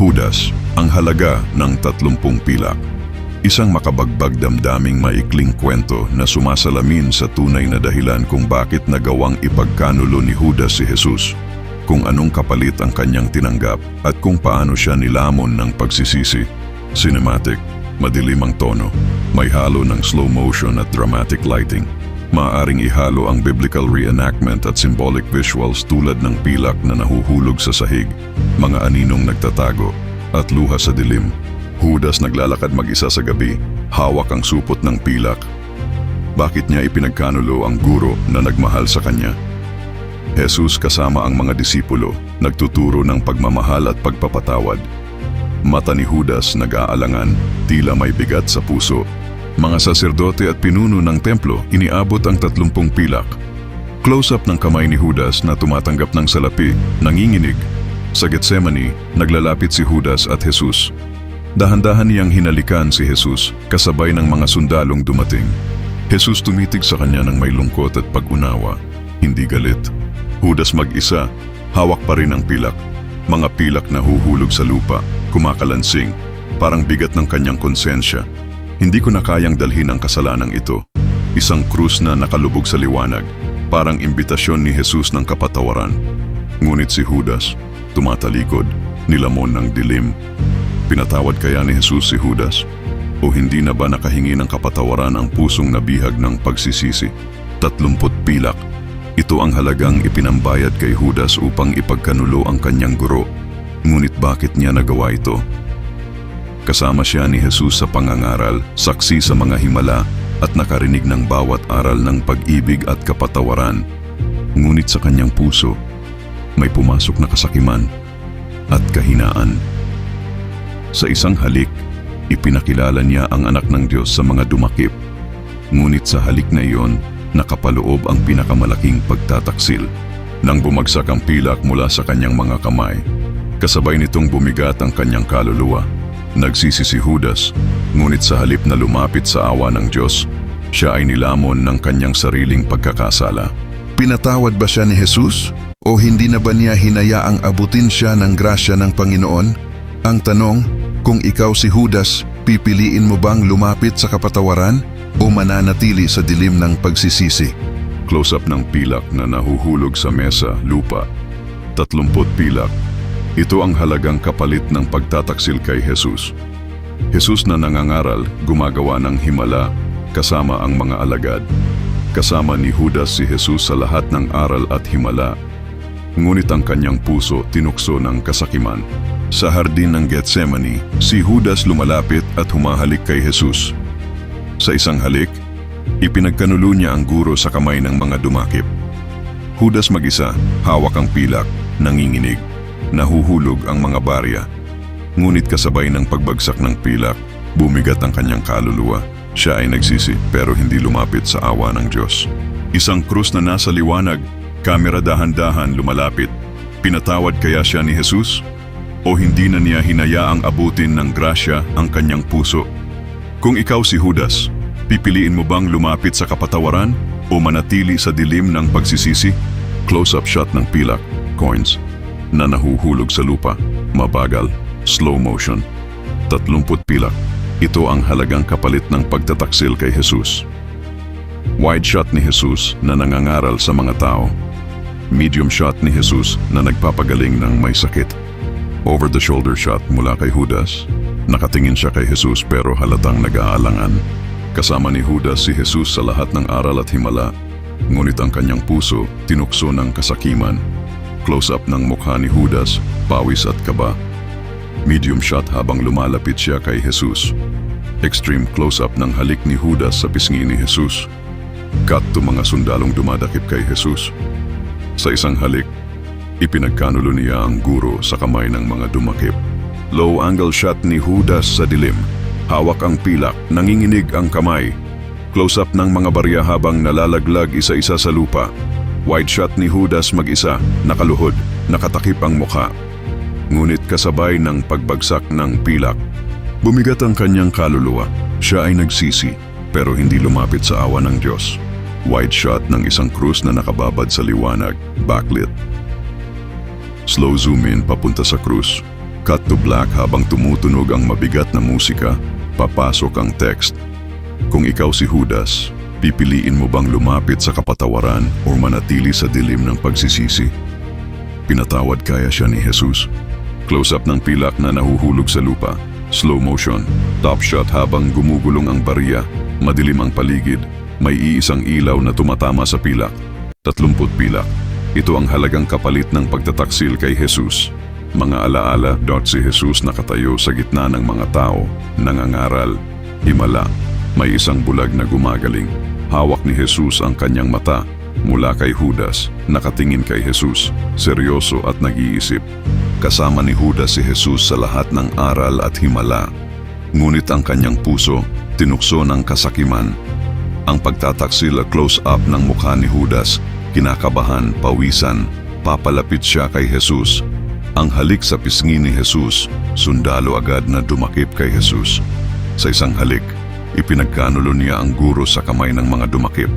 Judas, ang halaga ng 30 pilak. Isang makabagbag damdaming maikling kwento na sumasalamin sa tunay na dahilan kung bakit nagawang ipagkanulo ni Judas si Jesus, kung anong kapalit ang kanyang tinanggap at kung paano siya nilamon ng pagsisisi. Cinematic, madilim ang tono, may halo ng slow motion at dramatic lighting. Maaring ihalo ang biblical reenactment at symbolic visuals tulad ng pilak na nahuhulog sa sahig, mga aninong nagtatago, at luha sa dilim. Judas naglalakad mag-isa sa gabi, hawak ang supot ng pilak. Bakit niya ipinagkanulo ang guro na nagmahal sa kanya? Jesus kasama ang mga disipulo, nagtuturo ng pagmamahal at pagpapatawad. Mata ni Judas nag-aalangan, tila may bigat sa puso. Mga saserdote at pinuno ng templo iniabot ang tatlumpong pilak. Close-up ng kamay ni Judas na tumatanggap ng salapi, nanginginig. Sa Getsemani, naglalapit si Judas at Jesus. Dahan-dahan niyang hinalikan si Jesus kasabay ng mga sundalong dumating. Jesus tumitig sa kanya ng may lungkot at pag-unawa, hindi galit. Judas mag-isa, hawak pa rin ang pilak. Mga pilak na huhulog sa lupa, kumakalansing, parang bigat ng kanyang konsensya. Hindi ko na kayang dalhin ang kasalanang ito. Isang krus na nakalubog sa liwanag, parang imbitasyon ni Jesus ng kapatawaran. Ngunit si Judas, tumatalikod, nilamon ng dilim. Pinatawad kaya ni Jesus si Judas? O hindi na ba nakahingi ng kapatawaran ang pusong nabihag ng pagsisisi? Tatlumput pilak. Ito ang halagang ipinambayad kay Judas upang ipagkanulo ang kanyang guro. Ngunit bakit niya nagawa ito? Kasama siya ni Jesus sa pangangaral, saksi sa mga himala, at nakarinig ng bawat aral ng pag-ibig at kapatawaran. Ngunit sa kanyang puso, may pumasok na kasakiman at kahinaan. Sa isang halik, ipinakilala niya ang anak ng Diyos sa mga dumakip. Ngunit sa halik na iyon, nakapaloob ang pinakamalaking pagtataksil. Nang bumagsak ang pilak mula sa kanyang mga kamay, kasabay nitong bumigat ang kanyang kaluluwa. Nagsisi si Judas, ngunit sa halip na lumapit sa awa ng Diyos, siya ay nilamon ng kanyang sariling pagkakasala. Pinatawad ba siya ni Jesus? O hindi na ba niya hinayaang abutin siya ng grasya ng Panginoon? Ang tanong, kung ikaw si Judas, pipiliin mo bang lumapit sa kapatawaran o mananatili sa dilim ng pagsisisi? Close-up ng pilak na nahuhulog sa mesa, lupa. Tatlumput pilak. Ito ang halagang kapalit ng pagtataksil kay Jesus. Jesus na nangangaral, gumagawa ng himala, kasama ang mga alagad. Kasama ni Judas si Jesus sa lahat ng aral at himala. Ngunit ang kanyang puso tinukso ng kasakiman. Sa hardin ng Gethsemane, si Judas lumalapit at humahalik kay Jesus. Sa isang halik, ipinagkanulo niya ang guro sa kamay ng mga dumakip. Judas mag-isa, hawak ang pilak, nanginginig. Nahuhulog ang mga barya. Ngunit kasabay ng pagbagsak ng pilak, bumigat ang kanyang kaluluwa. Siya ay nagsisi pero hindi lumapit sa awa ng Diyos. Isang krus na nasa liwanag, kamera dahan-dahan lumalapit. Pinatawad kaya siya ni Jesus? O hindi na niya hinayaang abutin ng grasya ang kanyang puso? Kung ikaw si Judas, pipiliin mo bang lumapit sa kapatawaran o manatili sa dilim ng pagsisisi? Close-up shot ng pilak, coins, na nahuhulog sa lupa, mabagal, slow motion. Tatlumput pilak. Ito ang halagang kapalit ng pagtataksil kay Jesus. Wide shot ni Jesus na nangangaral sa mga tao. Medium shot ni Jesus na nagpapagaling ng may sakit. Over the shoulder shot mula kay Judas. Nakatingin siya kay Jesus pero halatang nag-aalangan. Kasama ni Judas si Jesus sa lahat ng aral at himala. Ngunit ang kanyang puso tinukso ng kasakiman. Close-up ng mukha ni Judas, pawis at kaba. Medium shot habang lumalapit siya kay Jesus. Extreme close-up ng halik ni Judas sa pisngi ni Jesus. Cut to mga sundalong dumadakip kay Jesus. Sa isang halik, ipinagkanulo niya ang guro sa kamay ng mga dumakip. Low angle shot ni Judas sa dilim. Hawak ang pilak, nanginginig ang kamay. Close-up ng mga barya habang nalalaglag isa-isa sa lupa. Wide shot ni Judas mag-isa, nakaluhod, nakatakip ang mukha. Ngunit kasabay ng pagbagsak ng pilak, bumigat ang kanyang kaluluwa. Siya ay nagsisi, pero hindi lumapit sa awa ng Diyos. Wide shot ng isang krus na nakababad sa liwanag, backlit. Slow zoom in papunta sa krus. Cut to black habang tumutunog ang mabigat na musika, papasok ang text. Kung ikaw si Judas, pipiliin mo bang lumapit sa kapatawaran o manatili sa dilim ng pagsisisi? Pinatawad kaya siya ni Jesus. Close-up ng pilak na nahuhulog sa lupa. Slow motion. Top shot habang gumugulong ang barya. Madilim ang paligid. May iisang ilaw na tumatama sa pilak. 30 pilak. Ito ang halagang kapalit ng pagtataksil kay Jesus. Mga alaala dot si Jesus nakatayo sa gitna ng mga tao, nangangaral, himala. May isang bulag na gumagaling. Hawak ni Jesus ang kanyang mata mula kay Judas, nakatingin kay Jesus, seryoso at nag-iisip. Kasama ni Judas si Jesus sa lahat ng aral at himala. Ngunit ang kanyang puso, tinukso ng kasakiman. Ang pagtataksil at close-up ng mukha ni Judas, kinakabahan, pawisan, papalapit siya kay Jesus. Ang halik sa pisngi ni Jesus, sundalo agad na dumakip kay Jesus. Sa isang halik, ipinagkanulo niya ang guro sa kamay ng mga dumakip.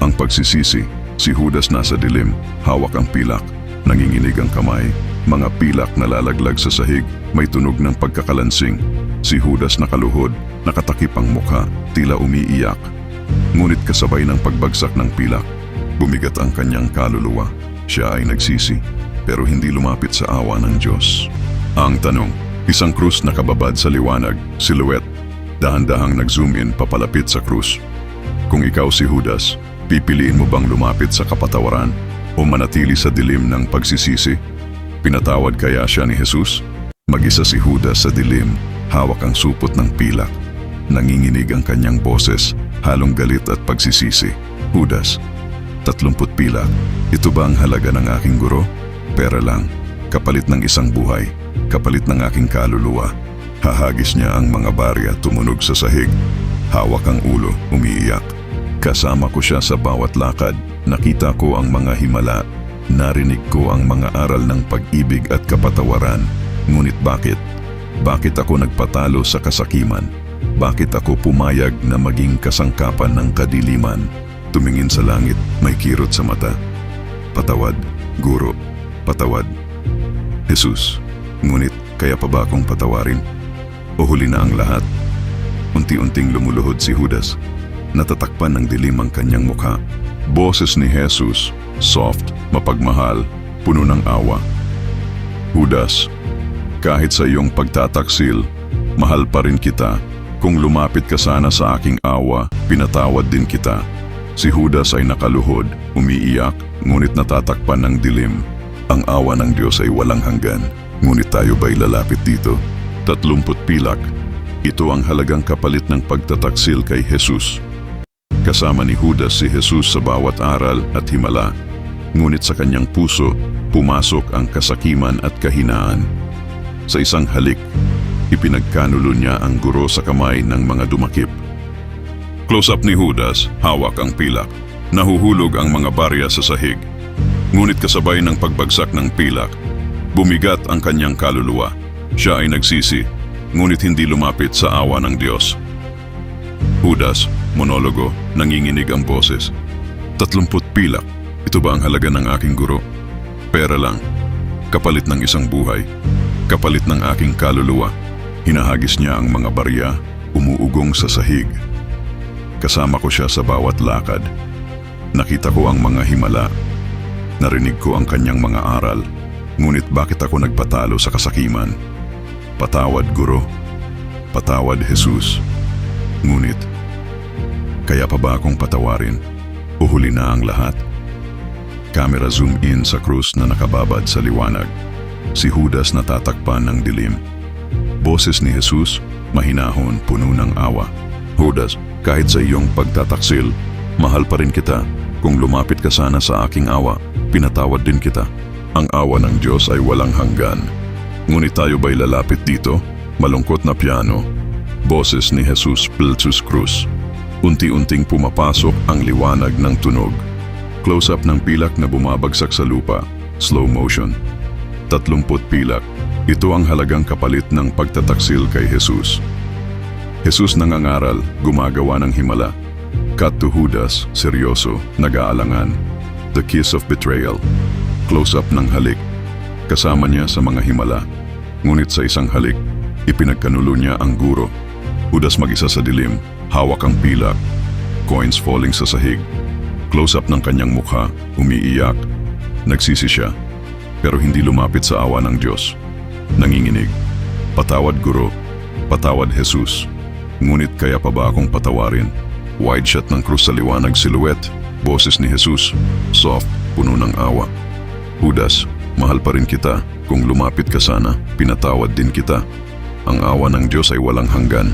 Ang pagsisisi, si Judas nasa dilim, hawak ang pilak, nanginginig ang kamay, mga pilak na lalaglag sa sahig, may tunog ng pagkakalansing. Si Judas nakaluhod, nakatakip ang mukha, tila umiiyak. Ngunit kasabay ng pagbagsak ng pilak, bumigat ang kanyang kaluluwa. Siya ay nagsisi, pero hindi lumapit sa awa ng Diyos. Ang tanong, isang krus na kababad sa liwanag, silhouette, dahan-dahang nag-zoom in papalapit sa krus. Kung ikaw si Judas, pipiliin mo bang lumapit sa kapatawaran o manatili sa dilim ng pagsisisi? Pinatawad kaya siya ni Jesus? Mag-isa si Judas sa dilim, hawak ang supot ng pilak. Nanginginig ang kanyang boses, halong galit at pagsisisi. Judas, tatlumput pilak, ito ba ang halaga ng aking guro? Pera lang, kapalit ng isang buhay, kapalit ng aking kaluluwa. Hahagis niya ang mga barya tumunog sa sahig. Hawak ang ulo, umiiyak. Kasama ko siya sa bawat lakad. Nakita ko ang mga himala. Narinig ko ang mga aral ng pag-ibig at kapatawaran. Ngunit bakit? Bakit ako nagpatalo sa kasakiman? Bakit ako pumayag na maging kasangkapan ng kadiliman? Tumingin sa langit, may kirot sa mata. Patawad, guro, patawad. Jesus, ngunit kaya pa ba akong patawarin? O na ang lahat? Unti-unting lumuluhod si Judas. Natatakpan ng dilim ang kanyang mukha. Boses ni Jesus, soft, mapagmahal, puno ng awa. Judas, kahit sa iyong pagtataksil, mahal pa rin kita. Kung lumapit ka sana sa aking awa, pinatawad din kita. Si Judas ay nakaluhod, umiiyak, ngunit natatakpan ng dilim. Ang awa ng Diyos ay walang hanggan, ngunit tayo ba'y lalapit dito? Tatlumput pilak, ito ang halagang kapalit ng pagtataksil kay Jesus. Kasama ni Judas si Jesus sa bawat aral at himala, ngunit sa kanyang puso, pumasok ang kasakiman at kahinaan. Sa isang halik, ipinagkanulo niya ang guro sa kamay ng mga dumakip. Close-up ni Judas, hawak ang pilak. Nahuhulog ang mga barya sa sahig. Ngunit kasabay ng pagbagsak ng pilak, bumigat ang kanyang kaluluwa. Siya ay nagsisi, ngunit hindi lumapit sa awa ng Diyos. Judas, monologo, nanginginig ang boses. Tatlumput pilak, ito ba ang halaga ng aking guro? Pera lang, kapalit ng isang buhay, kapalit ng aking kaluluwa. Hinahagis niya ang mga barya, umuugong sa sahig. Kasama ko siya sa bawat lakad. Nakita ko ang mga himala. Narinig ko ang kanyang mga aral. Ngunit bakit ako nagpatalo sa kasakiman? Patawad, Guro. Patawad, Jesus. Ngunit, kaya pa ba akong patawarin? O huli na ang lahat? Camera zoom in sa krus na nakababad sa liwanag. Si Judas natatakpan ng dilim. Boses ni Jesus, mahinahon, puno ng awa. Judas, kahit sa iyong pagtataksil, mahal pa rin kita. Kung lumapit ka sana sa aking awa, pinatawad din kita. Ang awa ng Diyos ay walang hanggan. Ngunit tayo ba'y lalapit dito? Malungkot na piano. Boses ni Jesus Piltus Cruz. Unti-unting pumapasok ang liwanag ng tunog. Close-up ng pilak na bumabagsak sa lupa. Slow motion. Tatlumput pilak. Ito ang halagang kapalit ng pagtataksil kay Jesus. Jesus nangangaral, gumagawa ng himala. Cut to Judas, seryoso, nag-aalangan. The kiss of betrayal. Close-up ng halik. Kasama niya sa mga himala. Ngunit sa isang halik, ipinagkanulo niya ang guro. Hudas mag-isa sa dilim, hawak ang pilak, coins falling sa sahig. Close-up ng kanyang mukha, umiiyak. Nagsisi siya, pero hindi lumapit sa awa ng Diyos. Nanginginig. Patawad guro, patawad Jesus. Ngunit kaya pa ba akong patawarin? Wide shot ng krus sa liwanag silhouette, boses ni Jesus, soft, puno ng awa. Judas, mahal pa rin kita. Kung lumapit ka sana, pinatawad din kita. Ang awa ng Diyos ay walang hanggan.